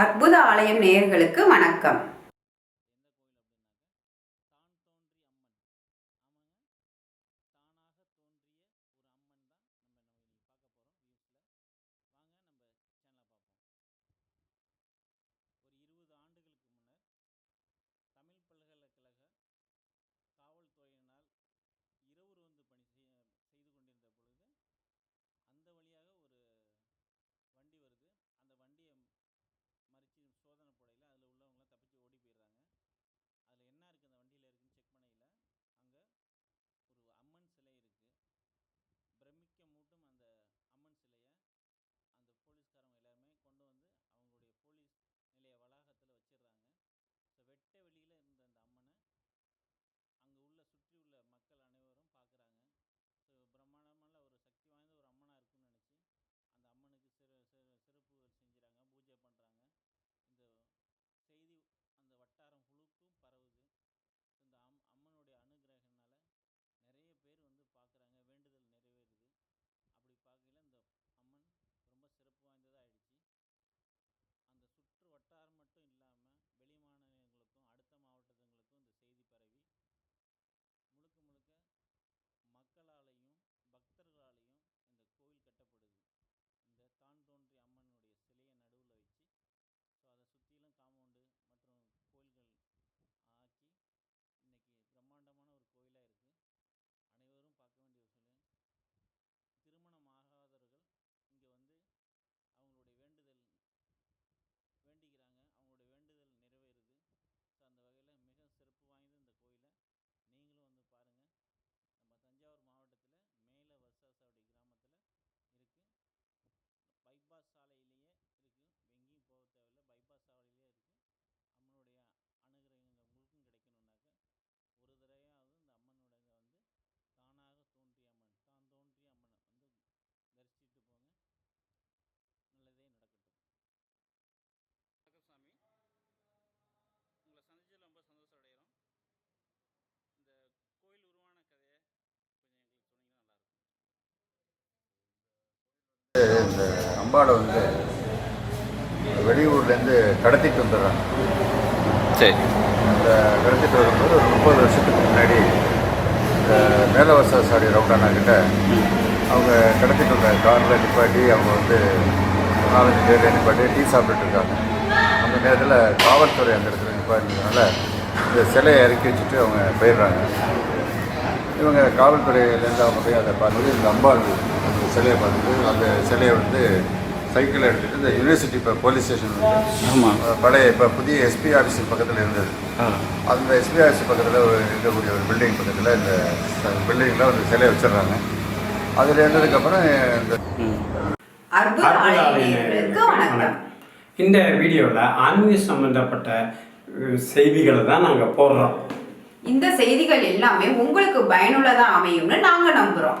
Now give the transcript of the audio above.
அற்புத ஆலயம் நேயர்களுக்கு வணக்கம். இந்த அம்பாவை வந்து வெளியூர்லேருந்து கடத்திட்டு வந்துடுறாங்க. சரி. அந்த கடத்திட்டு வரும்போது ஒரு முப்பது வருஷத்துக்கு முன்னாடி இந்த மேலவச சாடி ரவுண்டானாக்கிட்ட அவங்க கடத்திட்டு வந்த காரில் நிப்பாட்டி அவங்க வந்து நாலஞ்சு பேரில் நிப்பாட்டி டீ சாப்பிட்டுட்டு இருக்காங்க. அந்த நேரத்தில் காவல்துறை அந்த இடத்துல நிப்பாட்டினால இந்த சிலையை இறக்கி வச்சுட்டு அவங்க போயிடுறாங்க. இவங்க காவல்துறையிலேருந்து அவங்க போய் அதை பார்த்துட்டு இந்த அம்பாள் சிலையை பார்த்துட்டு அந்த சிலையை வந்து சைக்கிளை எடுத்துகிட்டு இந்த யூனிவர்சிட்டி இப்போ போலீஸ் ஸ்டேஷன் ஆமாம் பழைய இப்போ புதிய எஸ்பி ஆஃபீஸ் பக்கத்தில் இருந்தது. அந்த எஸ்பி ஆஃபீஸ் பக்கத்தில் ஒரு இருக்கக்கூடிய ஒரு பில்டிங் பக்கத்தில் இந்த பில்டிங்கில் ஒரு சிலையை வச்சிடுறாங்க. அதில் இருந்ததுக்கப்புறம் இந்த இந்த வீடியோவில் ஆன்மீக சம்மந்தப்பட்ட செய்திகளை தான் நாங்கள் போடுறோம். இந்த செய்திகள் எல்லாமே உங்களுக்கு பயனுள்ளதாக அமையும்னு நாங்கள் நம்புகிறோம்